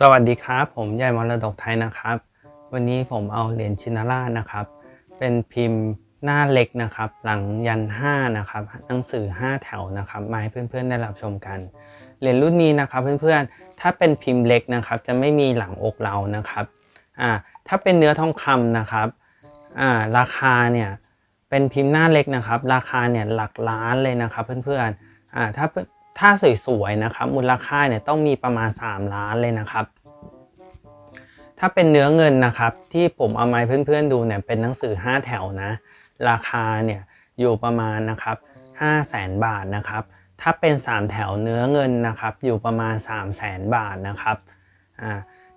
สวัสดีครับ ผมใหญ่มรดกไทยนะครับ วันนี้ผมเอาเหรียญชินาราชนะครับ เป็นพิมพ์หน้าเล็กนะครับ หลังยัน5นะครับหนังสือ 5 แถวนะครับมาให้เพื่อนๆได้รับชมกันเหรียญรุ่นนี้นะครับเพื่อนๆถ้าเป็นพิมพ์เล็กนะครับ จะไม่มีหลังอกเรานะครับอ่าถ้าเป็นเนื้อทองคำนะครับอ่าราคาเนี่ยเป็นพิมพ์หน้าเล็กนะครับ ราคาเนี่ยหลักล้านเลยนะครับ เพื่อนๆอ่าถ้าถ้าสวยๆนะครับมูลค่าเนี่ยต้องมีประมาณ 3 ล้านเลยนะครับ ถ้าเป็นเนื้อเงินนะครับ ที่ผมเอามาให้เพื่อนๆดูเนี่ยเป็นหนังสือ 5 แถวนะ ราคาเนี่ยอยู่ประมาณนะครับ5 0 0แสนบาทนะครับ ถ้าเป็น 3 แถวเนื้อเงินนะครับ อยู่ประมาณ 3 0 0แสนบาทนะครับอ่า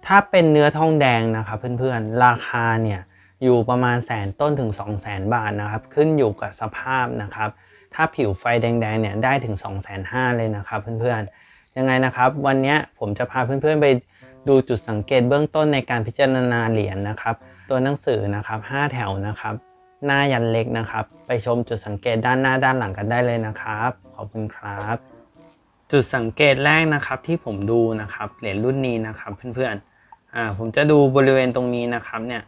ถ้าเป็นเนื้อทองแดงนะครับเพื่อนๆราคาเนี่ยอยู่ประมาณแสนต้นถึง 2 0 0แสนบาทนะครับ ขึ้นอยู่กับสภาพนะครับ ถ้าผิวไฟแดงๆเนี่ยได้ถึง 2 5 0 0 0เลยนะครับเพื่อนๆยังไงนะครับ วันนี้ผมจะพาเพื่อนๆไป ดูจุดสังเกตเบื้องต้นในการพิจารณาเหรียญนะครับ ตัวหนังสือนะครับ5แถวนะครับ หน้ายันเล็กนะครับ ไปชมจุดสังเกตด้านหน้าด้านหลังกันได้เลยนะครับ ขอบคุณครับ จุดสังเกตแรกนะครับที่ผมดูนะครับเหรียญรุ่นนี้นะครับเพื่อนๆอ่าผมจะดูบริเวณตรงนี้นะครับเนี่ย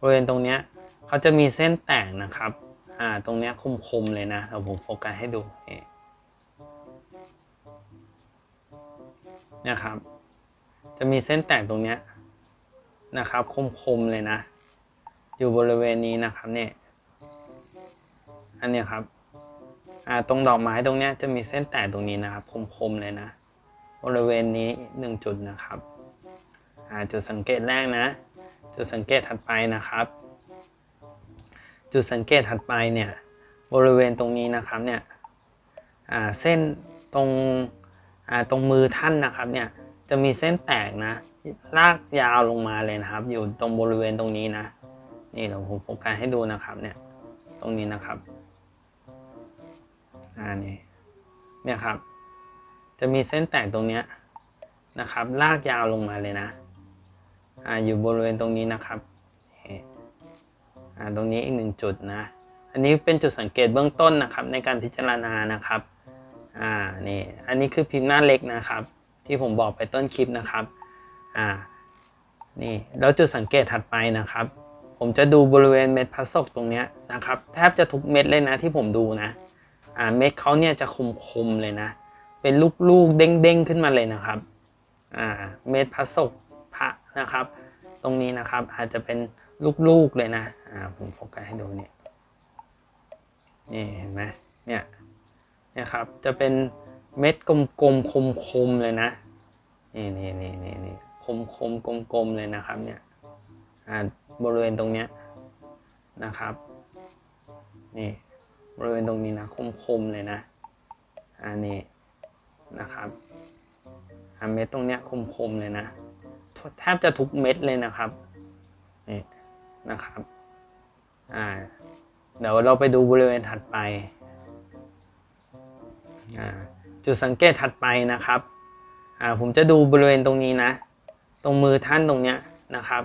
บริเวณตรงเนี้ยเขาจะมีเส้นแตกนะครับอ่าตรงเนี้ยคมๆเลยนะเดี๋ยวผมโฟกัสให้ดูนะครับ จะมีเส้นแตกตรงเนี้ยนะครับ คมๆเลยนะ อยู่บริเวณนี้นะครับเนี่ยอันนี้ครับอ่าตรงดอกไม้ตรงเนี้ยจะมีเส้นแตกตรงนี้นะครับ คมๆเลยนะ บริเวณนี้หนึ่งจุดนะครับอ่าจุดสังเกตแรกนะ จุดสังเกตถัดไปนะครับ จุดสังเกตถัดไปเนี่ยบริเวณตรงนี้นะครับเนี่ยเส้นตรงตรงมือท่านนะครับเนี่ย จะมีเส้นแตกนะ ลากยาวลงมาเลยนะครับ อยู่ตรงบริเวณตรงนี้นะ นี่เดี๋ยวผมโฟกัสให้ดูนะครับเนี่ย ตรงนี้นะครับ อ่านี่ เนี่ยครับ จะมีเส้นแตกตรงเนี้ยนะครับ ลากยาวลงมาเลยนะ อ่า อยู่บริเวณตรงนี้นะครับอ่า ตรงนี้อีกหนึ่งจุดนะ อันนี้เป็นจุดสังเกตเบื้องต้นนะครับ ในการพิจารณานะครับ อ่า นี่ อันนี้คือพิมพ์หน้าเล็กนะครับ ที่ผมบอกไปต้นคลิปนะครับอ่านี่แล้วจุดสังเกตถัดไปนะครับ ผมจะดูบริเวณเม็ดพลาสติกตรงนี้นะครับแทบจะทุกเม็ดเลยนะที่ผมดูนะอ่าเม็ดเขาเนี่ยจะคมๆเลยนะ เป็นลูกๆเด้งๆขึ้นมาเลยนะครับอ่าเม็ดพลาสติกพระนะครับ ตรงนี้นะครับอาจจะเป็นลูกๆเลยนะอ่าผมโฟกัสให้ดูเนี่ยนี่เห็นไหมเนี่ยเนี่ยครับจะเป็น เม็ดกลมๆคมๆเลยนะนี่นี่นี่นี่นี่คมคมกลมกลมๆเลยนะครับเนี่ยอ่าบริเวณตรงเนี้ยนะครับนี่บริเวณตรงนี้นะคมๆเลยนะอันนี้นะครับอันเม็ดตรงเนี้ยคมๆเลยนะแทบจะทุกเม็ดเลยนะครับนี่นะครับอ่าเดี๋ยวเราไปดูบริเวณถัดไปอ่า จุดสังเกตถัดไปนะครับอ่าผมจะดูบริเวณตรงนี้นะ ตรงมือท่านตรงเนี้ยนะครับ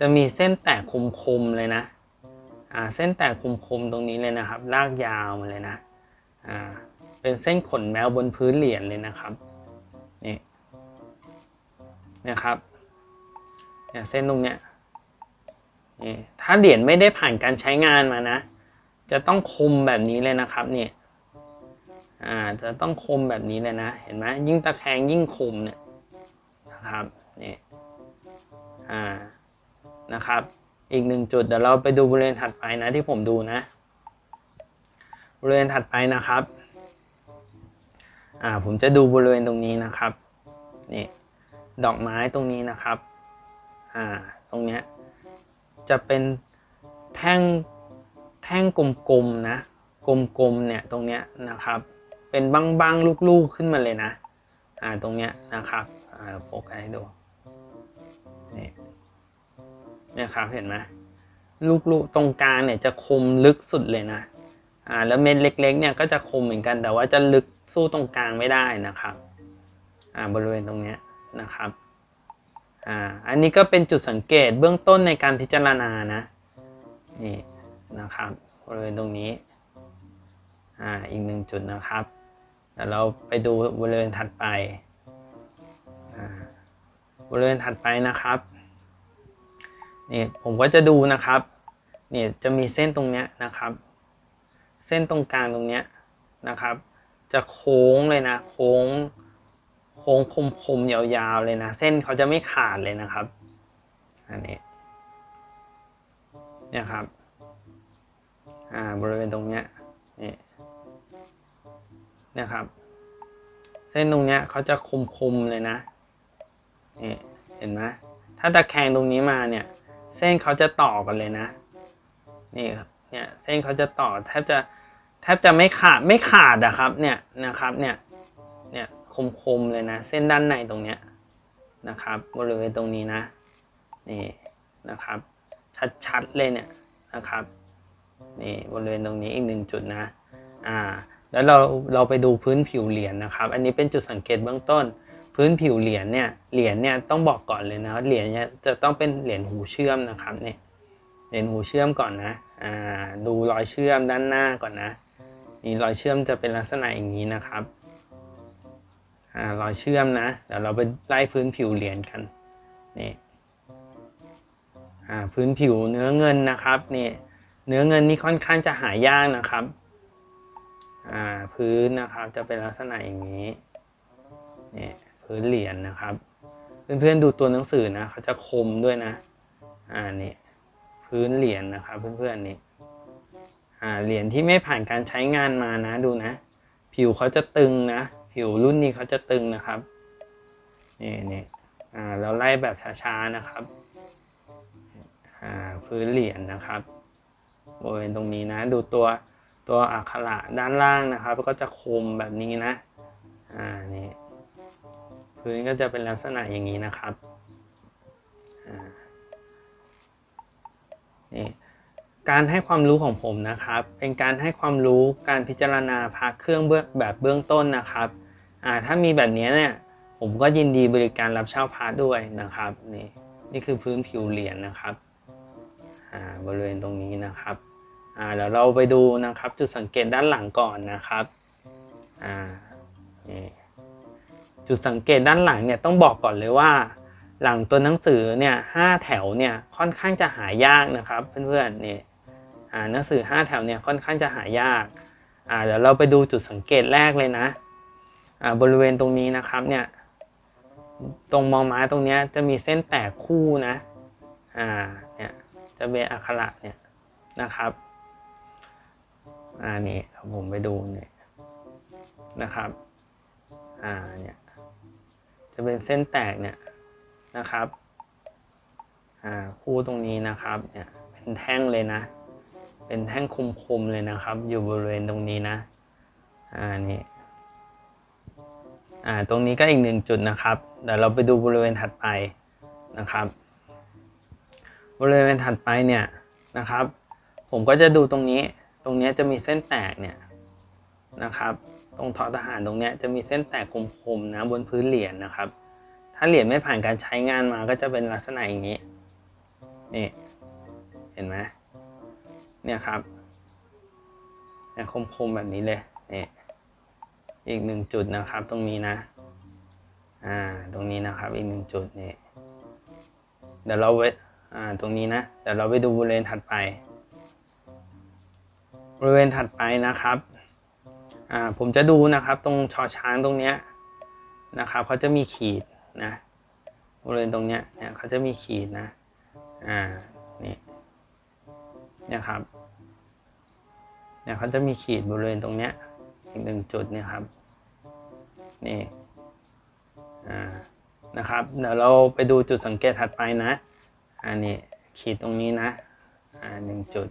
จะมีเส้นแตกคมๆเลยนะอ่าเส้นแตกคมๆตรงนี้เลยนะครับ ลากยาวมาเลยนะอ่าเป็นเส้นขนแมวบนพื้นเหรียญเลยนะครับนี่นะครับเนี่ยเส้นตรงเนี้ยนี่ถ้าเหรียญไม่ได้ผ่านการใช้งานมานะ จะต้องคมแบบนี้เลยนะครับนี่ อ่าจะต้องคมแบบนี้เลยนะ เห็นไหมยิ่งตะแคงยิ่งคมเนี่ยนะครับนี่อ่านะครับ อีกหนึ่งจุดเดี๋ยวเราไปดูบริเวณถัดไปนะที่ผมดูนะบริเวณถัดไปนะครับอ่าผมจะดูบริเวณตรงนี้นะครับนี่ดอกไม้ตรงนี้นะครับอ่าตรงเนี้ยจะเป็นแท่งแท่งกลมๆนะกลมๆเนี่ยตรงเนี้ยนะครับ เป็นบ้างๆลูกๆขึ้นมาเลยนะ อ่าตรงเนี้ยนะครับ อ่าโฟกัสให้ดู นี่เนี่ยครับเห็นไหมลูกๆตรงกลางเนี่ยจะคมลึกสุดเลยนะอ่าแล้วเม็ดเล็กๆเนี่ยก็จะคมเหมือนกันแต่ว่าจะลึกสู้ตรงกลางไม่ได้นะครับอ่าบริเวณตรงเนี้ยนะครับอ่าอันนี้ก็เป็นจุดสังเกตเบื้องต้นในการพิจารณานะนี่นะครับบริเวณตรงนี้อ่าอีกหนึ่งจุดนะครับ เดี๋ยวเราไปดูบริเวณถัดไป บริเวณถัดไปนะครับนี่ผมก็จะดูนะครับนี่จะมีเส้นตรงเนี้ยนะครับ เส้นตรงกลางตรงเนี้ยนะครับ จะโค้งเลยนะ โค้งโค้งคมๆยาวๆเลยนะ เส้นเขาจะไม่ขาดเลยนะครับอันนี้เนี่ยครับอ่าบริเวณตรงเนี้ยนี่ นะครับ เส้นตรงเนี้ยเขาจะคมๆเลยนะนี่เห็นไหมถ้าตะแคงตรงนี้มาเนี่ย เส้นเขาจะต่อกันเลยนะนี่ครับเนี่ยเส้นเขาจะต่อแทบจะแทบจะไม่ขาดไม่ขาดอะครับเนี่ยนะครับเนี่ยเนี่ยคมๆเลยนะ เส้นด้านในตรงเนี้ยนะครับบริเวณตรงนี้นะนี่นะครับ ชัดๆเลยเนี่ยนะครับนี่บริเวณตรงนี้อีกหนึ่งจุดนะอ่า แล้วเราเราไปดูพื้นผิวเหรียญนะครับ อันนี้เป็นจุดสังเกตเบื้องต้น พื้นผิวเหรียญเนี่ยเหรียญเนี่ยต้องบอกก่อนเลยนะเหรียญเนี่ยจะต้องเป็นเหรียญหูเชื่อมนะครับเนี่ยเหรียญหูเชื่อมก่อนนะอ่าดูรอยเชื่อมด้านหน้าก่อนนะนี่รอยเชื่อมจะเป็นลักษณะอย่างนี้นะครับอ่ารอยเชื่อมนะเดี๋ยวเราไปไล่พื้นผิวเหรียญกันนี่อ่าพื้นผิวเนื้อเงินนะครับนี่เนื้อเงินนี่ค่อนข้างจะหายากนะครับ พื้นนะครับจะเป็นลักษณะอย่างนี้เนี่ยพื้นเหรียญนะครับ เพื่อนๆดูตัวหนังสือนะเขาจะคมด้วยนะอ่านี่พื้นเหรียญนะครับเพื่อนๆนี่อ่าเหรียญที่ไม่ผ่านการใช้งานมานะดูนะ ผิวเขาจะตึงนะ ผิวรุ่นนี้เขาจะตึงนะครับนี่นี่อ่าเราไล่แบบช้าๆนะครับอ่าพื้นเหรียญนะครับบริเวณตรงนี้นะดูตัว ตัวอักขระด้านล่างนะครับ ก็จะคมแบบนี้นะ อ่า นี่พื้นก็จะเป็นลักษณะอย่างนี้นะครับ อ่า นี่การให้ความรู้ของผมนะครับ เป็นการให้ความรู้การพิจารณาพักเครื่องเบื้องแบบเบื้องต้นนะครับอ่าถ้ามีแบบนี้เนี่ยผมก็ยินดีบริการรับเช่าพาร์ทด้วยนะครับนี่นี่คือพื้นผิวเหรียญนะครับอ่าบริเวณตรงนี้นะครับ อ่าเดี๋ยวเราไปดูนะครับจุดสังเกตด้านหลังก่อนนะครับอ่านี่จุดสังเกตด้านหลังเนี่ยต้องบอกก่อนเลยว่า หลังตัวหนังสือเนี่ยห้าแถวเนี่ยค่อนข้างจะหายากนะครับเพื่อนๆนี่อ่าหนังสือห้าแถวเนี่ยค่อนข้างจะหายากอ่าเดี๋ยวเราไปดูจุดสังเกตแรกเลยนะอ่าบริเวณตรงนี้นะครับเนี่ยตรงมองม้าตรงเนี้ยจะมีเส้นแตกคู่นะอ่าเนี่ยจะเป็นอักขระเนี่ยนะครับ อ่านี่ผมไปดูเนี่ยนะครับ อ่าเนี่ยจะเป็นเส้นแตกเนี่ยนะครับ อ่าคู่ตรงนี้นะครับเนี่ยเป็นแท่งเลยนะ เป็นแท่งคมๆเลยนะครับ อยู่บริเวณตรงนี้นะ อ่านี่อ่าตรงนี้ก็อีกหนึ่งจุดนะครับเดี๋ยวเราไปดูบริเวณถัดไปนะครับ บริเวณถัดไปเนี่ยนะครับ ผมก็จะดูตรงนี้ ตรงนี้จะมีเส้นแตกเนี่ยนะครับ ตรงทอทหารตรงนี้จะมีเส้นแตกคมๆนะบนพื้นเหรียญนะครับ ถ้าเหรียญไม่ผ่านการใช้งานมาก็จะเป็นลักษณะอย่างนี้นี่เห็นไหมเนี่ยครับเนี่ยคมๆแบบนี้เลยนี่อีกหนึ่งจุดนะครับตรงนี้นะอ่าตรงนี้นะครับอีกหนึ่งจุดนี่เดี๋ยวเราไปอ่าตรงนี้นะเดี๋ยวเราไปดูบริเวณถัดไป บริเวณถัดไปนะครับอ่าผมจะดูนะครับตรงชอช้างตรงเนี้ยนะครับเขาจะมีขีดนะบริเวณตรงเนี้ยเนี่ยเขาจะมีขีดนะอ่านี่นี่ยครับเนี่ยเขาจะมีขีดบริเวณตรงเนี้ยอีกหนึ่งจุดเนี่ยครับนี่อ่านะครับเดี๋ยวเราไปดูจุดสังเกตถัดไปนะอันนี้ขีดตรงนี้นะอ่าหนึ่งจุด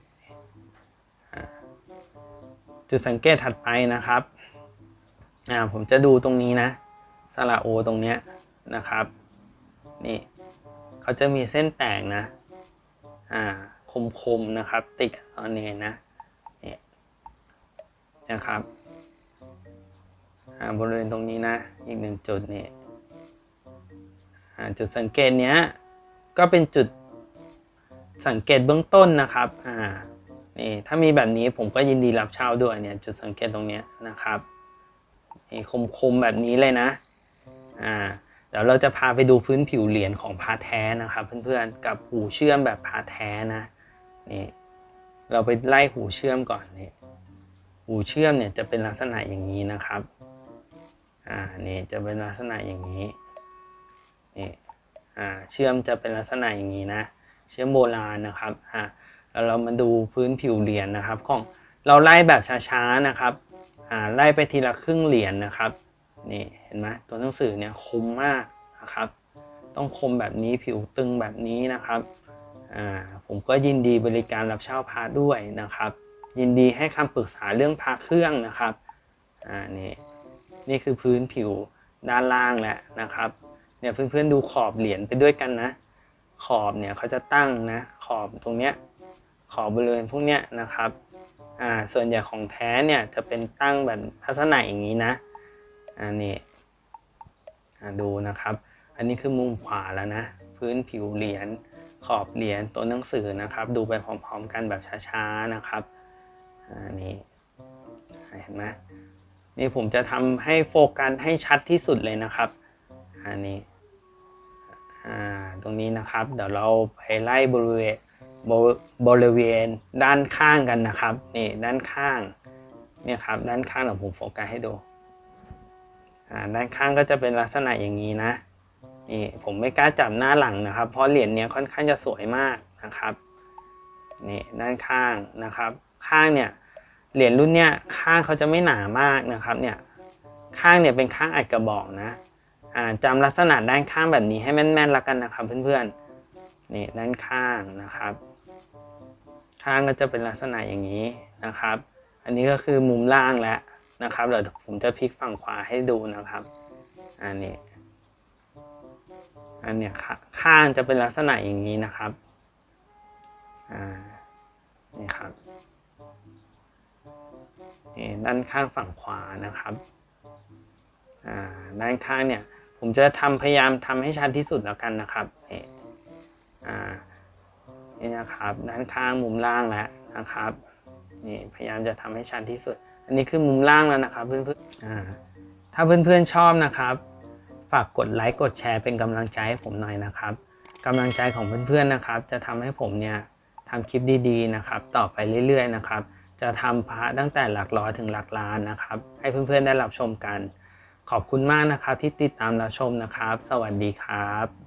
จุดสังเกตถัดไปนะครับอ่าผมจะดูตรงนี้นะสระโอตรงเนี้ยนะครับนี่เขาจะมีเส้นแตกนะอ่าคมๆนะครับ ติดเอาเนี่ยนะนี่นะครับอ่าบริเวณตรงนี้นะ อีกหนึ่งจุดนี่อ่าจุดสังเกตเนี้ยก็เป็นจุดสังเกตเบื้องต้นนะครับอ่า นี่ถ้ามีแบบนี้ผมก็ยินดีรับเช่าด้วยเนี่ยจุดสังเกตตรงนี้นะครับนี่คมๆแบบนี้เลยนะอ่าแดี๋ยวเราจะพาไปดูพื้นผิวเหรียญของพาแท้นะครับ เพื่อนๆกับหูเชื่อมแบบพาแท้นะนี่เราไปไล่หูเชื่อมก่อนนี่หูเชื่อมเนี่ยจะเป็นลักษณะอย่างนี้นะครับอ่านี่จะเป็นลักษณะอย่างนี้นี่อ่าเชื่อมจะเป็นลักษณะอย่างนี้นะ เชื่อมโบราณนะครับอ่า เรามาดูพื้นผิวเหรียญนะครับ ของเราไล่แบบช้าๆนะครับไล่ไปทีละครึ่งเหรียญนะครับนี่เห็นไหมตัวหนังสือเนี่ยคมมากนะครับ ต้องคมแบบนี้ผิวตึงแบบนี้นะครับผมก็ยินดีบริการรับเช่าพระด้วยนะครับ ยินดีให้คำปรึกษาเรื่องพระเครื่องนะครับอ่านี่นี่คือพื้นผิวด้านล่างแล้วนะครับเนี่ยเพื่อนๆดูขอบเหรียญไปด้วยกันนะ ขอบเนี่ยเขาจะตั้งนะขอบตรงเนี้ย ขอบบริเวณพวกเนี้ยนะครับอ่าส่วนใหญ่ของแท้เนี่ยจะเป็นตั้งแบบลักษณะอย่างนี้นะอันนี้ดูนะครับ อันนี้คือมุมขวาแล้วนะ พื้นผิวเหรียญขอบเหรียญตัวหนังสือนะครับ ดูไปพร้อมๆกันแบบช้าๆนะครับอันนี้เห็นไหมนี่ผมจะทำให้โฟกัสให้ชัดที่สุดเลยนะครับ อันนี้ตรงนี้นะครับ เดี๋ยวเราไปไล่บริเวณ บริเวณด้านข้างกันนะครับนี่ด้านข้างเนี่ยครับด้านข้างเดี๋ยวผมโฟกัสให้ดูด้านข้างก็จะเป็นลักษณะอย่างนี้นะนี่ผมไม่กล้าจับหน้าหลังนะครับ เพราะเหรียญเนี้ยค่อนข้างจะสวยมากนะครับนี่ด้านข้างนะครับ ข้างเนี่ยเหรียญรุ่นเนี้ยข้างเขาจะไม่หนามากนะครับเนี่ยข้างเนี่ยเป็นข้างอัดกระบอกนะอ่าจำลักษณะด้านข้างแบบนี้ให้แม่นๆแล้วกันนะครับเพื่อนๆนี่ด้านข้างนะครับ ข้างก็จะเป็นลักษณะอย่างนี้นะครับ อันนี้ก็คือมุมล่างแล้วนะครับเดี๋ยวผมจะพลิกฝั่งขวาให้ดูนะครับ อันนี้อันเนี้ยข้างจะเป็นลักษณะอย่างนี้นะครับ อ่า นี่ครับนี่ด้านข้างฝั่งขวานะครับ อ่า ด้านข้างเนี่ย ผมจะทำพยายามทำให้ชัดที่สุดแล้วกันนะครับนี่อ่า นี่นะครับ ด้านข้างมุมล่างแล้วนะครับนี่พยายามจะทำให้ชัดที่สุด อันนี้คือมุมล่างแล้วนะครับเพื่อนๆอ่าถ้าเพื่อนๆชอบนะครับ ฝากกดไลค์กดแชร์เป็นกำลังใจให้ผมหน่อยนะครับกำลังใจของเพื่อนๆนะครับ จะทำให้ผมเนี่ยทำคลิปดีๆนะครับ ต่อไปเรื่อยๆนะครับ จะทำพระตั้งแต่หลักร้อยถึงหลักล้านนะครับ ให้เพื่อนๆได้รับชมกัน ขอบคุณมากนะครับที่ติดตามรับชมนะครับ สวัสดีครับ